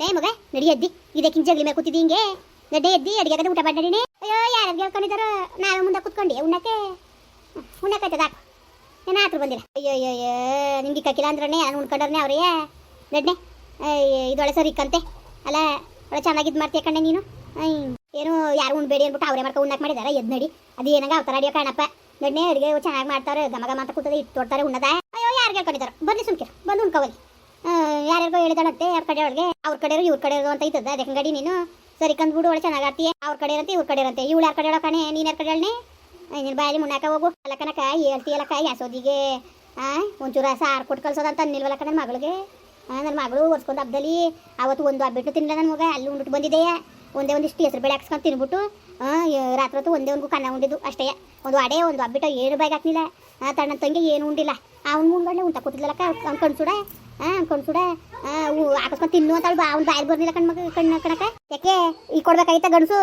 ನೇ ಮಗ, ನಡಿ ಎದ್ದಿ. ಇದಕ್ಕಿಂತ ಜಗಲಿ ಮೇಲೆ ಕೂತಿದ್ದಿ ಹಿಂಗೆ. ನಡೆ ಎದ್ದಿ, ಅಡಿಗೆ ಊಟ ಮಾಡಿ ಅಯ್ಯೋ ಯಾರು ಹೇಳ್ಕೊಂಡಿದಾರ ನಾವೇ ಮುಂದೆ ಕೂತ್ಕೊಂಡಿ. ಉಣ್ಣಕ್ಕೆ. ಉಣ್ಣಕ್ಕಾಯ್ತದ ಹಾಕು ಏನ ಆತ್ರ ಬಂದಿಲ್ಲ. ಅಯ್ಯೋ ಅಯ್ಯೋ ಅಯ್ಯೋ, ನಿಮ್ಗೆ ಕಕ್ಕಿಲ್ಲ ಅಂದ್ರೆ ನಾನು ಉಣ್ಕೊಂಡ್ರೆ ಅವ್ರೇ ನಡ್ನೆ. ಇದೊಳೆ ಸರಿ ಕಂತೆ. ಅಲ್ಲ, ಒಳ್ಳೆ ಚೆನ್ನಾಗಿ ಇದು ಮಾಡ್ತೀಯ ಕಣ್ಣೆ ನೀನು? ಏನು ಯಾರು ಉಣ್ಬೇಡಿ ಅಂದ್ಬಿಟ್ಟು ಅವರೇ ಮಾಡ್ಕೊ ಉಣ್ಣಕ್ಕೆ ಮಾಡಿದಾರ, ಎದ್ ನಡಿ. ಅದು ಏನಂಗ ಅವತಾರ ಅಡಿಯೋ ಕಾಣಪ್ಪ. ನಡ್ನೆ ಅಡಿಗೆ ಚೆನ್ನಾಗಿ ಮಾಡ್ತಾರೆ ಗಮ ಅಂತ ಕೂತದೆ ಇಟ್ಟು ತೊಡ್ತಾರೆ, ಉಣ್ಣದ. ಅಯ್ಯೋ ಯಾರು ಕೇಳ್ಕೊಂಡಿದ್ದಾರೆ ಬನ್ನಿ ಸುಮ್ಕಿರ, ಬಂದು ಉಣ್ಕೋವಲ್ಲಿ ಯಾರ್ಯಾರಿಗೋ ಹೇಳಿದಾಳಂತೆ ಯಾರ ಕಡೆ ಒಳಗೆ ಅವ್ರ ಕಡೆ ಇವ್ರ ಕಡೆ ಅಂತ ಇದ್ದದ ಅದಕ್ಕೆ ಗಡಿ ನೀನು? ಸರಿ ಕಂದ್ಬಿಡು ಒಳ್ಳೆ ಚೆನ್ನಾಗಾಡ್ತೀಯ ಅವ್ರ ಕಡೆ ಇರಂತೆ ಇವ್ರ ಕಡೆ ಇರಂತೆ ಇವಳು ಯಾರ ಕಡೆ ಕಣೆ? ನೀನು ಯಾರ ಕಡೆ ಹೇಳಿ ನೀನು ಬಾಯಲ್ಲಿ ಮುನ್ನಾಕ ಹೋಗು. ಅಲ್ಲ ಕನಕ ಹೇಳ್ತೀಯಲ್ಲಕ್ಕ ಯಾಸೋದಿಗೆ. ಆ, ಒಂಚೂರ ಸಾರು ಕೊಟ್ಟು ಕಳ್ಸೋದಂತ ಅನ್ನಿಲ್ವಲ್ಲ ನನ್ನ ಮಗಳಿಗೆ? ನನ್ನ ಮಗಳು ಒರ್ಸ್ಕೊಂಡು ಹಬ್ಬದಲ್ಲಿ ಅವತ್ತು ಒಂದು ಹಬ್ಬಿಟ್ಟು ತಿನ್ನಲ್ಲ ನನ್ನ ಮಗ. ಅಲ್ಲಿ ಉಂಡ್ಬಿಟ್ಟು ಬಂದಿದೆ ಒಂದೇ ಒಂದಿಷ್ಟು ಹೆಸರು ಬೇಳೆ ಹಾಕ್ಸ್ಕೊಂಡು ತಿನ್ಬಿಟ್ಟು ರಾತ್ರಿ ಹೊತ್ತು ಒಂದೇ ಒಂದು ಕನ್ನ ಉಂಡಿದ್ದು ಅಷ್ಟೇ. ಒಂದು ಅಡೆ, ಒಂದು ಹಬ್ಬಿಟ್ಟು ಏನು ಬಾಯಿಗೆ ಹಾಕ್ಲಿಲ್ಲ. ತಣ್ಣ ತಂಗಿ ಏನು ಉಂಡಿಲ್ಲ. ಅವ್ನು ಮುಂದ್ಗಡೆ ಉಂಟ ಕೂತಿದ್ಲಕ್ಕ ಅವ್ನು ಕಣ್ಸುಡ ಹಾಂ ಕಣ್ಸುಡ ಹಾಕಿಸ್ಕೊಂಡು ತಿನ್ನು ಅಂತ ಬಾ, ಅವ್ನು ಬರ್ಲಿಲ್ಲ ಕಣ್ ಮಗ ಕಣ್ಣ ಕಣಕ ಯಾಕೆ? ಈ ಕೊಡ್ಬೇಕಾಯ್ತ ಗಣಸು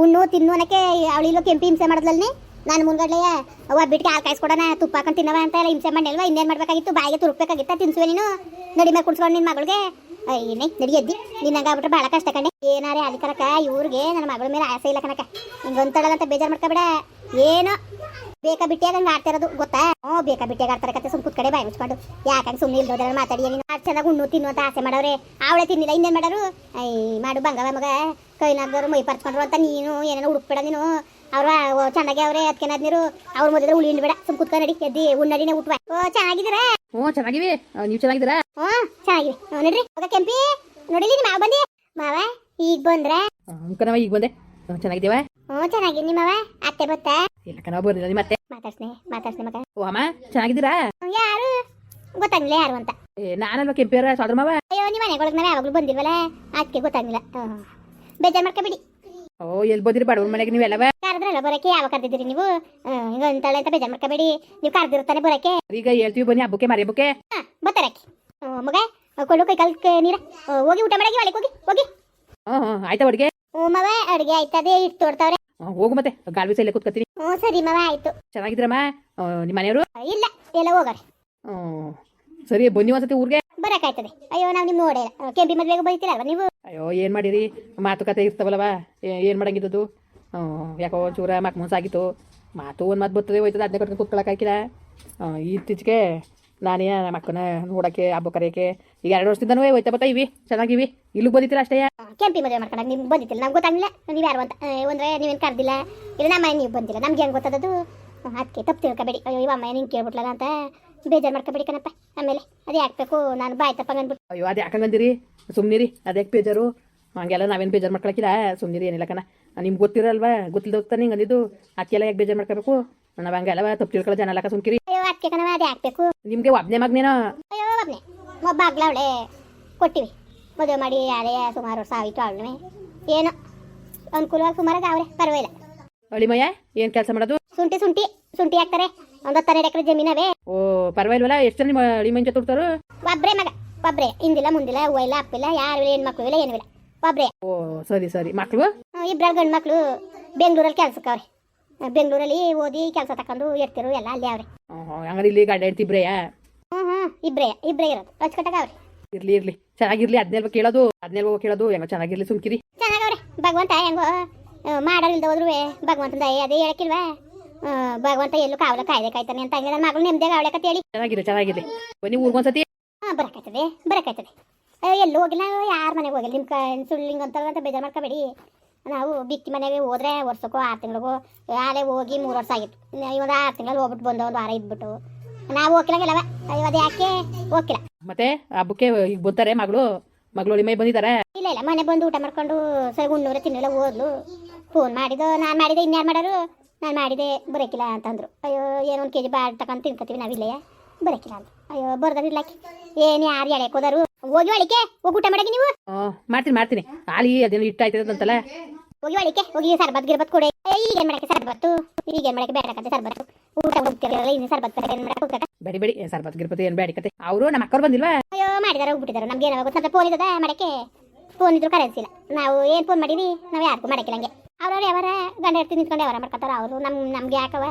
ಉಣ್ಣು, ತಿನ್ನು ಅನ್ನಕ್ಕೆ ಅವಳಿಲ್ಲೋ ಕೆಂಪಿ ಹಿಂಸೆ ಮಾಡಿದ್ಲಲ್ನಿ ನಾನು ಮುಂದ್ಗಡ್ಲೆಯ ಅವ್ವ ಬಿಟ್ಟು ಹಾಲು ಕಾಯಿಸ್ಕೊಡೋಣ, ತುಪ್ಪ ಹಾಕೊಂಡು ತಿನ್ನವ ಅಂತ ಹಿಂಸೆ ಮಾಡಿಲ್ವಾ ಇನ್ನೇನು ಮಾಡ್ಬೇಕಾಗಿತ್ತು? ಬಾಯಿಗೆ ತುರುಕ್ಬೇಕಾಗಿತ್ತ ತಿನ್ಸುವೆ ನೀನು? ನಡಿ ಮೇಲೆ ಕುಡ್ಸ್ಕೊಂಡು ನಿನ್ನ ಮಗಳಿಗೆ. ಏನೇ ನಡಿ ಎದ್ದಿ. ನಿನ್ನಂಗಾಗ್ಬಿಟ್ರೆ ಭಾಳ ಕಷ್ಟ ಕಣೆ. ಏನಾರೇ ಅಲ್ಲಿ ಕನಕ ಇವ್ರಿಗೆ ನನ್ನ ಮಗಳ ಮೇಲೆ ಆಸೆ ಇಲ್ಲ ಕಣಕ ಕನಕ ಅಂತ ಬೇಜಾರು ಮಾಡ್ಕೊಬೇಡ. ಏನೋ ಬೇಕಾ ಬಿಟ್ಟಿಯಾಗ ಹಂಗೆ ಆಡ್ತಿರೋದು ಗೊತ್ತಾ? ಹ್ಞೂ ಬೇಕಾ ಬಿಟ್ಟಿಯಾಗ ಆಡ್ತಾರೆ ಕತೆ ಸುಮ್ ಕುತ್ಕಡೆ ಬಾಯಿ ಮುಚ್ಕೊಂಡು. ಯಾಕಂದ್ರೆ ಸುಮ್ಮನೆ ಇಲ್ದೋದ್ರ ಮಾತಾಡಿ ನೀನು ಅಷ್ಟು ಚೆನ್ನಾಗಿ ಉಣ್ಣು ತಿನ್ನು ಅಂತ ಆಸೆ ಮಾಡವ್ರೆ ಅವಳೆ ತಿನ್ನಿಲ್ಲ ಇನ್ನೇನು ಮಾಡೋರು? ಐ ಮಾಡು ಬಂಗವ ಮಗ ಕೈನಾದ್ರು ಮೈ ಪರ್ಚ್ಕೊಂಡ್ರು ಅಂತ ನೀನು ಏನೇನೋ ಹುಡುಕ್ಬೇಡ ನೀನು. ಅವ್ರ ಚೆನ್ನಾಗಿ ಅವ್ರೆ ಅದಕ್ಕೆ ನೀರು? ಅವ್ರ ಮೊದಲ ಉಳಿ ಬೇಡ ಸುಮ್ ಕುತ್ಕೊಂಡು ನಡಿ ಎದ್ದಿ ಉಣ್ಣಡಿನೇ ಉಟ್ವಾ ಓ ಚೆನ್ನಾಗಿದ್ದೀರಾ? ಹ್ಞೂ ಚೆನ್ನಾಗಿವಿ. ನೀವು ಚೆನ್ನಾಗಿದ್ದೀರಾ? ಹ್ಞೂ ಚೆನ್ನಾಗಿವಿ. ಹ್ಞೂ ನೋಡ್ರಿ. ಮಗ ಕೆಂಪಿ. ನೋಡಿಲಿ ಮಾವ ಬಂದಿ. ಮಾವ ಈಗ ಬಂದ್ರ? ಕಣವ ಈಗ ಬಂದೆ. ಚೆನ್ನಾಗಿದ್ದೀವ? ಹ್ಞೂ ಚೆನ್ನಾಗಿ. ನಿಮ್ಮವ? ಅತ್ತೆ ಬತ್ತಾ? ಇಲ್ಲ ಕಣವ ಬರ್ಲಿಲ್ಲ ನಿಮ್ಮ ಅತ್ತೆ? ಮಾತಾಡ್ಸ್ನೆ ಮಾತಾಡ್ಸ್ನೆ ಮಗ. ಓ ಅಮ್ಮ ಚೆನ್ನಾಗಿದ್ದೀರಾ? ಯಾರು? ಗೊತ್ತಾಗ್ಲಿಲ್ಲ ಯಾರು ಅಂತ. ಏ ನಾನಲ್ವ ಕೆಂಪಿಯರ ಸೋದರ ಮಾವ ಅಯ್ಯೋ ನಿಮ್ಮ ಮನೆಗೊಳಗೆ ನಾವು ಯಾವಾಗಲೂ ಬಂದಿಲ್ವಲ್ಲ? ಅದಕ್ಕೆ ಗೊತ್ತಾಗ್ಲಿಲ್ಲ. ಬೇಜಾರು ಮಾಡ್ಕೊಬಿಡಿ ಓ ಎಲ್ಲಿ ಬಂದಿರಿ ಬಡವ್ರ ಮನೆಗೆ ನೀವೆಲ್ಲವ ಕರೆದ್ರಲ್ಲ ಬರೋಕೆ ಯಾವಾಗ ಕರೆದಿದ್ದೀರಿ ನೀವು? ಹಿಂಗ ಅಂತಾಳೆ ಅಂತ ಬೇಜಾರ್ ಮಾಡ್ಕೊಬೇಡಿ ನೀವು ಕರೆದಿರ್ತಾನೆ ಬರೋಕೆ. ಈಗ ಹೇಳ್ತೀವಿ ಬನ್ನಿ ಹಬ್ಬಕ್ಕೆ ಮರಿ ಹಬ್ಬಕ್ಕೆ. ಹಾಂ ಬತ್ತಾರಕ್ಕೆ ಮಗ ಕೊಳ್ಳು ಕೈ ಕಲ್ ನೀರ. ಹೋಗಿ ಊಟ ಮಾಡಕ್ಕೆ ಒಳಗೆ ಹೋಗಿ ಹೋಗಿ. ಹ್ಞೂ ಹ್ಞೂ ಆಯ್ತಾ ಅಡುಗೆ? ಹ್ಞೂ ಮವ ಅಡುಗೆ ಆಯ್ತದೆ ಇಟ್ಟು ತೋಡ್ತಾವ್ರೆ ಹೋಗು ಮತ್ತೆ. ಗಾಲ್ವಿ ಸೈಲೆ ಕೂತ್ಕೊತೀನಿ ಹ್ಞೂ ಸರಿ ಮಾವ ಆಯ್ತು. ಚೆನ್ನಾಗಿದ್ರಮ್ಮ ನಿಮ್ಮ ಮನೆಯವರು? ಇಲ್ಲ ಎಲ್ಲ ಹೋಗಾರೆ ಹ್ಞೂ ಸರಿ ಬನ್ನಿ ಒಂದ್ಸತಿ ಊರಿಗೆ. ಬರಕಾಯ್ತದೆ ಅಯ್ಯೋ ನಾವು ನಿಮ್ಮ ನೋಡೇ ಇಲ್ಲ ಕೆಂಪಿ ಮದ್ವೆಗೆ ಬೈತಿರಲ್ವ ನೀವು? ಅಯ್ಯೋ ಏನು ಮಾಡಿರಿ? ಮಾತುಕತೆ ಇರ್ತಾವಲ್ಲವ? ಏನು ಮಾಡಂಗಿದ್ದದು? ಹ್ಞೂ ಯಾಕೋ ಚೂರ ಮಕ್ ಆಗಿತ್ತು ಮಾತು ಒಂದು ಮಾತು ಬರ್ತದೆ ಹೋಯ್ತದೆ. ಅದನ್ನೇ ಕಟ್ಕೊಂಡು ಕೂತ್ಕೊಳ್ಳೋಕ್ಕಾಗಿಲ್ಲ ಇತ್ತೀಚೆಗೆ ನಾನೇ ನಮ್ಮ ಅಕ್ಕನ ನೋಡೋಕ್ಕೆ ಹಬ್ಬ ಕರೆಯೋಕ್ಕೆ ಈಗ ಎರಡು ವರ್ಷದಿಂದನೂ ಹೋಯ್ತಾ ಬರ್ತಾ ಇವಿ ಚೆನ್ನಾಗಿವಿ. ಇಲ್ಲಿಗೆ ಬಂದಿತ್ತಿಲ್ಲ ಅಷ್ಟೇ? ಕೆಂಪಿ ಮದುವೆ ಮಾಡ್ಕೊಂಡಾಗ ನಿಮ್ಗೆ ಬಂದಿತ್ತಿಲ್ಲ ನಮ್ಗೆ ಗೊತ್ತಾಗಿಲ್ಲ ನೀವು ಯಾರು ಅಂತ ಒಂದ್ರೆ ನೀವೇನು ಕರೆದಿಲ್ಲ? ಇಲ್ಲ ನಮ್ಮ ನೀವು ಬಂದಿಲ್ಲ ನಮ್ಗೆ ಹೆಂಗೆ ಗೊತ್ತದದು ಅದಕ್ಕೆ ತಪ್ಪು ತಿಳ್ಕೊಬೇಡಿ. ಅಯ್ಯೋ ಇವ ಅಮ್ಮ ನಿಂಗೆ ಕೇಳ್ಬಿಟ್ಲಲ್ಲ ಅಂತ ಬೇಜಾರು ಮಾಡ್ಕೊಬೇಡಿ ಕಣಪ್ಪ. ಆಮೇಲೆ ಅದೇ ಹಾಕ್ಬೇಕು ನಾನು ಬಾಯ್ ತಪ್ಪಂಗೆ ಅಂದ್ಬಿಟ್ಟು. ಅಯ್ಯೋ ಅದು ಯಾಕಂಗಂದಿರಿ ಸುಮ್ಮನಿರಿ ಅದಕ್ಕೆ ಬೇಜಾರು? ಹಂಗೆಲ್ಲ ನಾವೇನು ಬೇಜಾರು ಮಾಡ್ಕೊಳಕಿಲ್ಲ ಸುಮ್ನಿರಿ ಏನಿಲ್ಲ ಕಣ. ನಿಮ್ಗೆ ಗೊತ್ತಿರಲ್ವಾ? ಗೊತ್ತಿಲ್ದ ಹೋಗ್ತಾನೆ ಹಿಂಗೆ ಅಂದಿದ್ದು? ಅದಕ್ಕೆಲ್ಲ ಯಾಕೆ ಬೇಜಾರು ಮಾಡ್ಕೋಬೇಕು? ನಾವು ಹಂಗೆಲ್ಲ ತಪ್ಪು ತಿಳ್ಕೊಳ್ಳೋ ಜನ ಎಲ್ಲ ಸುಮ್ಕಿರಿ. ಅಯ್ಯೋ ಅದಕ್ಕೆ ಕಣವ ಅದೇ ಯಾಕಬೇಕು ನಿಮಗೆ ಒಬ್ಬನೇ ಮಗನೇನೋ? ಅಯ್ಯೋ ಒಬ್ಬನೇ ಬಾಗ್ಲ ಅವಳೆ ಕೊಟ್ಟಿವಿ. ಮದುವೆ ಮಾಡಿ ಯಾರೇ ಸುಮಾರು ವರ್ಷ ಆಯಿತು ಅವಳೇ ಏನೋ ಅನುಕೂಲವಾಗಿ ಸುಮಾರಾಗಿ ಅವ್ರೆ ಪರವಾಗಿಲ್ಲ. ಅಳಿಮಯ್ಯ ಏನು ಕೆಲಸ ಮಾಡೋದು? ಶುಂಠಿ ಶುಂಠಿ ಶುಂಠಿ ಹಾಕ್ತಾರೆ. ಒಂದು ಎಕರೆ ಜಮೀನವೇ. ಓ ಪರವಾಗಿಲ್ವಲ್ಲ ಎಷ್ಟು ಜನ ಅಳಿಮಂಚ ತುಡ್ತಾರು ಒಬ್ರೇ ಮಗ ಒಬ್ರೇ. ಹಿಂದಿಲ್ಲ ಮುಂದಿಲ್ಲ ಹೂವ ಇಲ್ಲ ಅಪ್ಪಿಲ್ಲ ಯಾರು ಇಲ್ಲ ಹೆಣ್ಮಕ್ಳು ಇಲ್ಲ ಏನೂ ಇಲ್ಲ. ಒಬ್ರೇ. ಓ ಸರಿ ಸರಿ. ಮಕ್ಕಳು ಇಬ್ಬರು ಗಂಡು ಮಕ್ಕಳು ಬೆಂಗಳೂರಲ್ಲಿ ಕೆಲ್ಸಕ್ಕೆ ಅವ್ರೆ. ಬೆಂಗಳೂರಲ್ಲಿ ಓದಿ ಕೆಲಸ ತಕೊಂಡು ಇರ್ತಿರು ಎಲ್ಲ ಅಲ್ಲಿ ಅವ್ರೆ. ಹಂಗಾರೆ ಇಲ್ಲಿ ಗಂಡ ಹೆಂಡ್ತಿಬ್ರೆಯಾ ಇಬ್ರೇ ಇಬ್ಬರೇ ಇರೋದು. ಅಚ್ಚುಕಟ್ಟಾಗ ಅವ್ರಿ. ಇರ್ಲಿ ಇರ್ಲಿ. ಚೆನ್ನಾಗಿರ್ಲಿ ಅದನ್ನೆಲ್ವ ಕೇಳೋದು ಅದನ್ನೆಲ್ವ ಕೇಳೋದು ಹೆಂಗೋ ಚೆನ್ನಾಗಿರ್ಲಿ ಸುಮ್ಕಿರಿ. ಚೆನ್ನಾಗವ್ರಿ ಭಗವಂತ ಹೆಂಗೋ ಮಾಡೋರಿಲ್ದ ಹೋದ್ರು ಭಗವಂತನ ದಯ ಅದೇ ಹೇಳಕ್ಕಿಲ್ವಾ? ಭಗವಂತ ಎಲ್ಲೂ ಕಾವಲ ಕಾಯ್ದೆ ಕಾಯ್ತಾನೆ ಅಂತ ಹಂಗೆ ನನ್ನ ಮಗಳು ನೆಮ್ಮದಿಯಾಗ ಅವಳಕತ್ತೆ ಹೇಳಿ. ಚೆನ್ನಾಗಿರ್ಲಿ ಚೆನ್ನಾಗಿರ್ಲಿ. ಬನ್ನಿ ಊರ್ಗೊಂದ್ಸತಿ ಹಾಂ ಬರಕಾಯ್ತದೆ ಬರಕಾಯ್ತದೆ. ಎಲ್ಲೂ ಹೋಗಿಲ್ಲ ಯಾರ ಮನೆಗೆ ಹೋಗಿಲ್ಲ? ನಿಮ್ಮ ಸುಳ್ಳು ಸುಳ್ಳಿಂಗ್ ಅಂತ ಬೇಜಾರು ಮಾಡ್ಕೋಬೇಡಿ. ನಾವು ಬಿತ್ತಿ ಮನೆಗೆ ಹೋದ್ರೆ ವರ್ಷಕ್ಕೋ ಆರು ತಿಂಗಳಿಗೂ ಆಲೇ ಹೋಗಿ ಮೂರು ವರ್ಷ ಆಗಿತ್ತು. ಒಂದು ಆರು ತಿಂಗಳಲ್ಲಿ ಹೋಗ್ಬಿಟ್ಟು ಬಂದು ಒಂದು ವಾರ ಇದ್ಬಿಟ್ಟು. ನಾವು ಹೋಗಿಲ್ಲ ಅದು ಯಾಕೆ ಹೋಗಿಲ್ಲ ಮತ್ತೆ ಹಬ್ಬಕ್ಕೆ ಈಗ ಬರ್ತಾರೆ ಮಗಳು. ಮಗಳು ಅಳಿಮೈ ಬಂದಿದ್ದಾರೆ. ಇಲ್ಲ ಇಲ್ಲ. ಮನೆ ಬಂದು ಊಟ ಮಾಡ್ಕೊಂಡು ಸರಿ ಉಣ್ಣೂರ ತಿನ್ನಲ್ಲ ಹೋದ್ಲು. ಫೋನ್ ಮಾಡಿದ್ದು ನಾನು ಮಾಡಿದೆ ಇನ್ಯಾರು ಮಾಡೋರು? ನಾನು ಮಾಡಿದೆ ಬರೋಕಿಲ್ಲ ಅಂತಂದ್ರು ಅಯ್ಯೋ ಏನೋ ಒಂದು ಕೆ ಜಿ ಬಾಡ್ ತಗೊಂಡು ತಿನ್ಕೋತೀವಿ ನಾವಿಲ್ಲೇ ಬರೋಕಿಲ್ಲ ಅಂತ ಅಯ್ಯೋ ಬರ್ದಾರ ಇಲ್ಲಕ್ಕೆ ಏನು ಯಾರು ಎಳೆಕ್ ಹೋದಾರು ಹೋಗಿ ಒಳಿಕೆ. ಹೋಗಿ ಊಟ ಮಾಡಕ್ಕೆ ನೀವು? ಮಾಡ್ತೀನಿ ಮಾಡ್ತೀನಿ. ಹಾಲಿ ಅದೇನು ಅಂತಲ್ಲ. ಹೋಗಿ ಒಳಿಕೆ. ಹೋಗಿ ಸರ್ಬತ್ ಗಿರ್ಬತ್ ಕೊಡೆ. ಈಗೇನು ಮಾಡಕ್ಕೆ ಸರ್ಬತ್ತು? ಈಗೇನು ಮಾಡಕ್ಕೆ ಬೇಡಕ್ಕೆ ಸರ್ಬತ್ತು? ಊಟ ಹೋಗ್ತಿರಲ್ಲ ಇನ್ನು ಸರ್ಬತ್ ಏನು ಮಾಡಕ್ಕೆ ಹೋಗ್ತಕ್ಕ ಬೇಡಿ ಬೇಡಿ ಸರ್ಬತ್ ಗಿರ್ಪತಿ ಏನ್ ಬೇಡಿ ಕತೆ. ಅವರು ನಮ್ಮ ಅಕ್ಕವ್ರು ಬಂದಿಲ್ವಾ? ಅಯ್ಯೋ ಮಾಡಿದಾರೆ ಹೋಗ್ಬಿಟ್ಟಿದ್ದಾರೆ ನಮ್ಗೆ ಏನೋ ಗೊತ್ತ ಫೋನ್ ಇದ್ದದ ಮಾಡಕ್ಕೆ ಫೋನ್ ಇದ್ರು ಕರೆನ್ಸಿಲ್ಲ. ನಾವು ಏನ್ ಫೋನ್ ಮಾಡೀವಿ? ನಾವು ಯಾರಿಗೂ ಮಾಡಕ್ಕಿಲ್ಲ ಹಂಗೆ. ಅವ್ರವ್ರು ಯಾವಾರ ಗಂಡ ಹೆಡ್ತಿ ನಿಂತ್ಕೊಂಡು ಯಾವಾರ ಮಾಡ್ಕೊತಾರ ಅವರು ನಮ್ ನಮ್ಗೆ ಯಾಕವ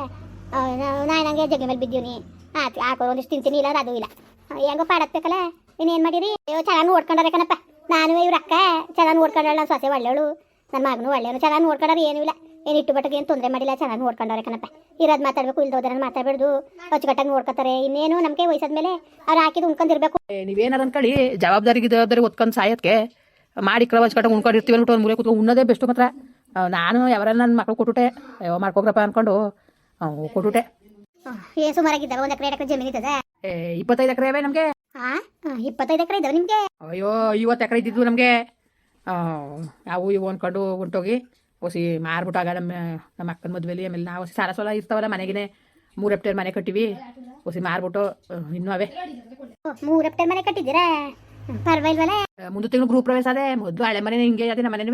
ನಾನು ನಂಗೆ ಜಗ್ಗಿ ಮೇಲೆ ಬಿದ್ದೀವಿ ಆತು ಹಾಕೋ ಒಂದಿಷ್ಟು ತಿಂತೀನಿ ಇಲ್ಲ ಅದು ಇಲ್ಲ. ಹೆಂಗೋ ಪಾಡತ್ಬೇಕಲ್ಲ ಇನ್ನೇನು ಮಾಡಿರಿ? ಅಯ್ಯೋ ಚೆನ್ನಾಗಿ ಓಡ್ಕೊಂಡ್ರೆ ಕಣಪ್ಪ. ನಾನು ಇವ್ರ ಅಕ್ಕ. ಚೆನ್ನಾಗಿ ನೋಡ್ಕೊಂಡಾಳ ನನ್ನ ಸೊಸೆ ಒಳ್ಳೆಯವಳು ನನ್ನ ಮಗನು ಒಳ್ಳೆಯವನು. ಚೆನ್ನಾಗಿ ನೋಡ್ಕೊಂಡಾರ ಏನೂ ಇಲ್ಲ. ಏನು ಇಟ್ಟು ಬಟ್ಟಗೆ ಏನು ತೊಂದರೆ ಮಾಡಿಲ್ಲ? ಚೆನ್ನಾಗಿ ನೋಡ್ಕೊಂಡವ್ರೆ ಕಣಪ್ಪ. ಇರೋದು ಮಾತಾಡ್ಬೇಕು ಇಲ್ದೋದ್ರೆ ಮಾತಾಡ್ಬಿಡ್ದು. ಅಚ್ಚುಕಟ್ಟಾಗಿ ನೋಡ್ಕೊತಾರೆ. ಇನ್ನೇನು ನಮಗೆ ವಯಸ್ಸಾದ್ಮೇಲೆ ಅವ್ರು ಹಾಕಿದ್ ಉಣ್ಕೊಂಡಿರ್ಬೇಕು. ನೀವೇನಾರ ಅನ್ಕೊಳ್ಳಿ ಜವಾಬ್ದಾರಿಗೆ ಜವಾಬ್ದಾರಿ ಒತ್ಕೊಂಡು ಸಾಯೋದಕ್ಕೆ ಮಾಡಿ ಕಳ ಅಚ್ಚುಕಟ್ಟಾಗಿ ಉಣ್ಕೊಂಡಿರ್ತೀವಿ ಅಂದ್ಬಿಟ್ಟು ಒಂದು ಮೂಲೆ ಕೂತ್ಕೊಂಡು ಉಣ್ಣೋದೇ ಬೆಸ್ಟ್ ಮಾತ್ರ. ನಾನು ಯಾವರೆಲ್ಲ ನನ್ನ ಮಕ್ಕಳು ಕೊಟ್ಟುಟೆ ಅಯ್ಯೋ ಮಾಡ್ಕೋಗ್ರಪ್ಪ ಅಂದ್ಕೊಂಡು ಕೊಟ್ಟುಟೆ ಏ ಸುಮಾರಾಗಿದ್ದಾವೆ ಒಂದು ಎಕರೆ ಎಕರೆ ಜಮೀನು ಇದ್ದದ ಏ ಇಪ್ಪತ್ತೈದು ಎಕರೆ ಅವೇ ನಮಗೆ? ಇಪ್ಪತ್ತೈದು ಎಕರೆ ಇದ್ದಾವೆ ನಿಮಗೆ? ಅಯ್ಯೋ ಇವತ್ತು ಎಕರೆ ಇದ್ದಿದ್ದು ನಮಗೆ. ಅವು ಇವು ಅನ್ಕೊಂಡು ಹೊಂಟೋಗಿ ಹೊಸಿ ಮಾರ್ಬಿಟ್ಟಾಗ ನಮ್ಮ ನಮ್ಮ ಅಕ್ಕನ ಮದುವೆಲಿ ಆಮೇಲೆ ನಾವು ಸಾಲ ಸೋಲ ಇರ್ತಾವಲ್ಲ ಮನೆಗಿನೇ. ಮೂರು ಹೆಪ್ಟೇರ್ ಮನೆ ಕಟ್ಟಿವಿ. ಹೊಸಿ ಮಾರ್ಬಿಟ್ಟು ಇನ್ನೂ ಅವೇ. ಮೂರು ಹೆಪ್ಟೇರ್ ಮನೆ ಕಟ್ಟಿದ್ದೀರಾ? ಪರವಾಗಿಲ್ವಲ್ಲ ಮುಂದೆ ತಿಂಗಳು ಗ್ರೂಪ್ ಪ್ರವೇಶ ಅದೇ. ಮೊದಲು ಹಳೆ ಮನೆ ಹಿಂಗೆ ಅದೇ ನಮ್ಮ ಮನೆನೂ.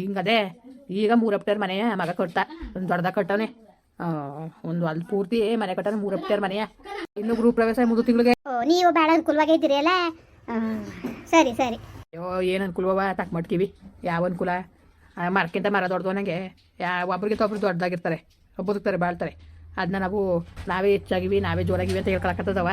ಹಿಂಗದೆ ಈಗ ಮೂರು ಹೆಪ್ಟೇರ್ ಮನೆ ಮಗ ಕಟ್ಟ ಒಂದು ದೊಡ್ಡದಾಗ ಕಟ್ಟವನೆ. ಒಂದು ಅಲ್ಲಿ ಪೂರ್ತಿ ಮನೆ ಕಟ್ಟನೆ ಮೂರು ಹೆಪ್ಟೇರ್ ಮನೆಯ ಇನ್ನು ಗ್ರೂಪ್ ಪ್ರವೇಶ ಮುಂದೆ ತಿಂಗಳಿಗೆ. ನೀವು ಭಾಳ ಅನುಕೂಲವಾಗಿ ಇದ್ದೀರಿ ಅಲ್ಲ? ಸರಿ ಸರಿ. ಅಯ್ಯೋ ಏನು ಅನುಕೂಲವ ತಕ್ ಮಾಡ್ತೀವಿ ಯಾವ ಅನುಕೂಲ? ಮರಕ್ಕಿಂತ ಮರ ದೊಡ್ಡದು ನನಗೆ ಯಾ ಒಬ್ರಿಗಿಂತ ಒಬ್ರು ದೊಡ್ಡದಾಗಿರ್ತಾರೆ. ಬದುಕ್ತಾರೆ ಬಾಳ್ತಾರೆ. ಅದನ್ನ ನಾವು ನಾವೇ ಹೆಚ್ಚಾಗಿವಿ ನಾವೇ ಜೋರಾಗಿವಿ ಅಂತ ಹೇಳ್ಕೊಳಕತ್ತದವ.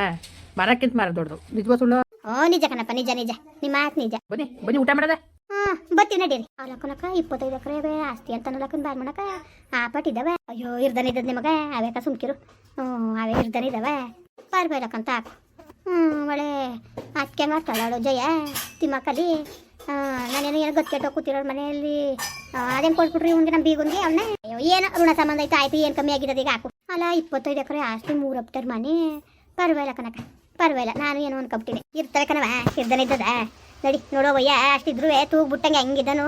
ಮರಕ್ಕಿಂತ ಮರ ದೊಡ್ಡದು. ನಿಜವ ಸುಳ್ಳು? ಓ ನಿಜ ಕಣಪ್ಪ ನಿಜ ನಿಜ. ನಿಮ್ಮ ಮಾತು ನಿಜ. ಬನ್ನಿ ಬನ್ನಿ ಊಟ ಮಾಡದ? ಹಾಂ ಬರ್ತೀವಿ ನಡೀರಿ. ಅವಲಕ್ಕನಕ ಇಪ್ಪತ್ತೈದು ಎಕರೆ ಅವೆ ಆಸ್ತಿ ಅಂತ ಅನ್ನಲಕ್ಕನ್ ಬಾರ್ ಮಾಡಕ ಆ ಪಟ್ ಇದಾವೆ ಅಯ್ಯೋ ಇರ್ದನ ಇದ್ದದ ನಿಮಗೆ ಅವೇಕ ಸುಮ್ಕಿರು. ಹ್ಞೂ ಅವೇ ಇರ್ದನ ಇದ್ದಾವೆ. ಬರ್ಬೇಕಂತ ಹಾಕು. ಹ್ಞೂ ಒಳ್ಳೆ ಅದಕ್ಕೆ ಮಾಡ್ತಾಳು ಜಯ. ತಿಮ್ಮಕ್ಕಲ್ಲಿ ನಾನೇನು ಏನೋ ಗತ್ಕೆಟ್ಟೋ ಕೂತಿರೋ ಮನೆಯಲ್ಲಿ. ಅದೇನು ಕೊಟ್ಬಿಟ್ರಿ ಇವ್ನಿಗೆ ನಮ್ಮ ಬೀಗುನ್ಗೆ? ಅವನ್ನ ಅಯ್ಯೋ, ಏನು ಋಣ ಸಂಬಂಧ ಐತೆ ಆಯ್ತು, ಏನು ಕಮ್ಮಿ ಆಗಿದೆ ಈಗ ಹಾಕು. ಅಲ್ಲ, ಇಪ್ಪತ್ತೈದು ಎಕರೆ ಆಸ್ತಿ, ಮೂರು ಹಪ್ಟರ್ ಮನೆ. ಪರವಾಗಿಲ್ಲ ಕನಕ ಪರವಾಗಿಲ್ಲ. ನಾನು ಏನೋ ಅನ್ಕೊಬಿಟ್ಟಿನಿ ಇರ್ತಾರೆ ಕಣವ ಇರ್ದನ ಇದ್ದದ. ನಡಿ ನೋಡೋವಯ್ಯ ಅಷ್ಟಿದ್ರು ತೂಗ್ ಬಿಟ್ಟಂಗೆ ಹೆಂಗಿದ್ದನು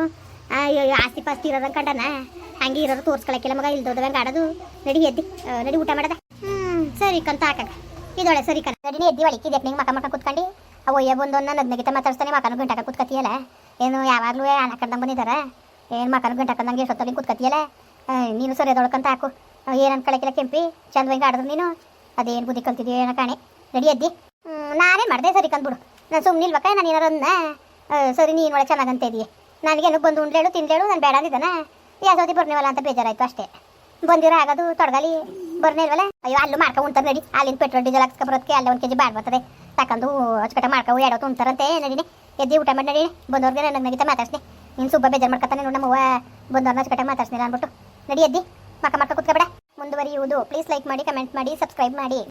ಅಯ್ಯೋ ಆಸ್ತಿ ಪಾಸ್ತಿ ಇರೋದಂಗೆ ಕಂಡನ? ಹಂಗೆ ಇರೋದು ತೋರ್ಸ್ಕೊಳಕ್ಕಿಲ್ಲ ಮಗ ಇಲ್ದೋದವಂಗೆ ಆಡೋದು? ನಡಿ ಎದ್ದಿ. ನಡಿ ಊಟ ಮಾಡದ. ಹ್ಮ್, ಸರಿ ಕಂತ ಹಾಕಕ ಇದೊಳೆ ಸರಿ ಕಣ. ನಡಿ ಎದ್ದಿ ಒಳಕ್ಕೆ ಇದಕ್ಕೆ ಮಕ ಮಕ ಕುತ್ಕೊಂಡು. ಅವಯ್ಯ ಬಂದು ನನ್ನ ನಗ್ನಗಿತ ಮಾತಾಡ್ಸ್ತಾನೆ ಮಕನ ಗಂಟಾಕ ಕುತ್ಕತಿಯಲ್ಲ ಏನು ಯಾವಾಗಲೂ ಅನ್ನ ಕಡ್ದಂಗೆ ಬಂದಿದ್ದಾರೆ ಏನು ಮಕನ ಗಂಟಾಕಂದಂಗೆ ಎಷ್ಟೊತ್ತಲ್ಲಿ ಕುತ್ಕತಿಯಲ್ಲ ನೀನು ಸರಿ ಅದೊಳಕಂತ ಹಾಕು. ಏನು ಅನ್ಕೊಳಕಿಲ್ಲ ಕೆಂಪಿ? ಚಂದವಾಗಿ ಆಡಿದ್ರು ನೀನು? ಅದೇನು ಬುದ್ಧಿ ಕಲ್ತಿದ್ಯೋ ಏನೋ ಕಾಣೆ. ರೆಡಿ ಅದ್ದಿ ನಾನೇ ಮಾಡಿದೆ ಸರಿ ಕಂದ್ಬಿಡು. ನಾನು ಸುಮ್ಮನೆ ಇಲ್ವಕ್ಕ ನಾನು ಏನಾರ ಸರಿ, ನೀನು ಒಳಗೆ ಚೆನ್ನಾಗಂತ ಇದೀಯ ನನಗೇನು ಬಂದು ಉಂಡ್ಲೇಳು ತಿನ್ಲೇಳು ನಾನು ಬೇಡ ಅಂದಿದ್ದಾನೆ? ಯಾವ್ದೋದಿ ಬರ್ನೇವಲ್ಲ ಅಂತ ಬೇಜಾರಾಯ್ತು ಅಷ್ಟೇ. ಬಂದಿರೋ ಆಗೋದು, ತೊಡಗಲಿ. ಬರ್ನೇ ಇಲ್ವಲ್ಲ? ಅಯ್ಯೋ, ಅಲ್ಲೂ ಮಾಡ್ಕೊ ಉಂಟಾರ ನಡಿ. ಅಲ್ಲಿಂದ ಪೆಟ್ರೋಲ್ ಡೀಸೆಲ್ ಹಾಕ್ಸ್ಕೊ ಬರೋದಕ್ಕೆ ಅಲ್ಲೇ ಒಂದು ಕೆಜಿ ಬಾಡ್ ಬರ್ತದೆ. ತಕೊಂಡು ಅಚ್ಚುಕಟ್ಟ ಮಾಡ್ಕೊ ಎಡೋದು ಉಣ್ತಾರಂತೆ ನಡಿನಿ. ಎದ್ದಿ ಊಟ ಮಾಡಿ ನಡಿ ಬಂದವ್ರಿಗೆ ನನ್ನ ನಗಿತ ಮಾತಾಡ್ಸ್ನಿ. ನೀನು ಸುಬ್ಬ ಬೇಜಾರು ಮಾಡ್ಕೊತಾನೆ ನೋಡಿ ನಮ್ಮವ್ವ. ಬಂದವ್ರನ್ನ ಅಚ್ಚುಕಟ್ಟ ಮಾತಾಡ್ಸ್ನಿಲ್ಲ ಅಂದ್ಬಿಟ್ಟು. ನಡಿ ಎದ್ದಿ. ಮಕ್ಕ ಮಕ್ಕ ಕುತ್ಕೊಬೇಡ. ಮುಂದುವರಿಯುವುದು. ಪ್ಲೀಸ್ ಲೈಕ್ ಮಾಡಿ ಕಮೆಂಟ್ ಮಾಡಿ ಸಬ್ಸ್ಕ್ರೈಬ್ ಮಾಡಿ.